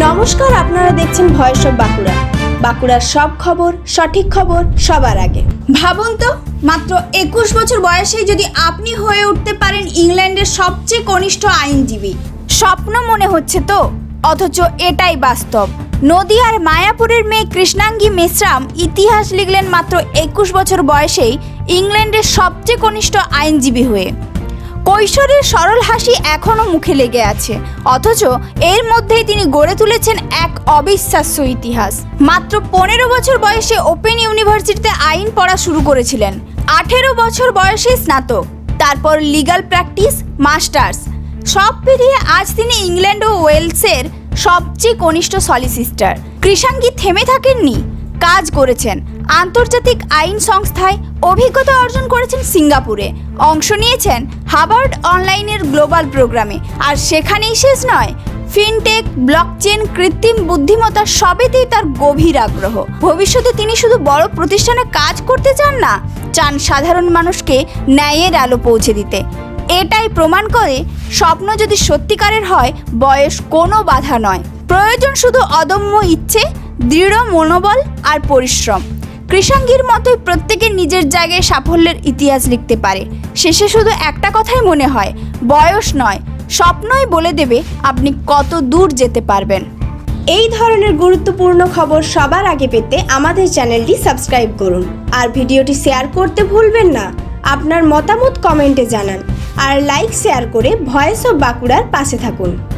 নমস্কার, আপনারা দেখছেন ভয়েস অফ বাঁকুড়া। বাঁকুড়ার সব খবর, সঠিক খবর, সবার আগে। ভাবুন তো, মাত্র একুশ বছর বয়সে যদি আপনি হয়ে উঠতে পারেন ইংল্যান্ডের সবচেয়ে কনিষ্ঠ আইনজীবী। স্বপ্ন মনে হচ্ছে তো? অথচ এটাই বাস্তব। নদিয়ার মায়াপুরের মেয়ে কৃষ্ণাঙ্গী মেশ্রাম ইতিহাস লিখলেন মাত্র একুশ বছর বয়সেই ইংল্যান্ডের সবচেয়ে কনিষ্ঠ আইনজীবী হয়ে। কৈশোরের সরল হাসি এখনও মুখে লেগে আছে। অথচ এর মধ্যেই তিনি গড়ে তুলেছেন এক অবিশ্বাস্য ইতিহাস। মাত্র পনেরো বছর বয়সে ওপেন ইউনিভার্সিটিতে আইন পড়া শুরু করেছিলেন। আঠেরো বছর বয়সে স্নাতক, তারপর লিগ্যাল প্র্যাকটিস, মাস্টার্স। সব পেরিয়ে আজ তিনি ইংল্যান্ড ও ওয়েলসের সবচেয়ে কনিষ্ঠ সলিসিস্টার। কৃষাঙ্গী থেমে থাকেননি? কাজ করেছেন। আন্তর্জাতিক আইন সংস্থায় অভিজ্ঞতা অর্জন করেছেন সিঙ্গাপুরে। অংশ নিয়েছেন হাবার্ড অনলাইনের গ্লোবাল প্রোগ্রামে। আর সেখানেই শেষ নয়, ফিনটেক ব্লকচেন কৃত্রিম বুদ্ধিমত্তা সবেতেই তার গভীর আগ্রহ। ভবিষ্যতে তিনি শুধু বড় প্রতিষ্ঠানে কাজ করতে চান না, চান সাধারণ মানুষকে ন্যায়ের আলো পৌঁছে দিতে। এটাই প্রমাণ করে স্বপ্ন যদি সত্যিকারের হয়, বয়স কোনো বাধা নয়। প্রয়োজন শুধু অদম্য ইচ্ছে দৃঢ় মনোবল আর পরিশ্রম। কৃষাঙ্গীর মতোই প্রত্যেকে নিজের জায়গায় সাফল্যের ইতিহাস লিখতে পারে। শেষে শুধু একটা কথাই মনে হয়, বয়স নয়, স্বপ্নই বলে দেবে আপনি কত দূর যেতে পারবেন। এই ধরনের গুরুত্বপূর্ণ খবর সবার আগে পেতে আমাদের চ্যানেলটি সাবস্ক্রাইব করুন। আর ভিডিওটি শেয়ার করতে ভুলবেন না। আপনার মতামত কমেন্টে জানান। আর লাইক, শেয়ার করে ভয়েস অফ বাঁকুড়ার পাশে থাকুন।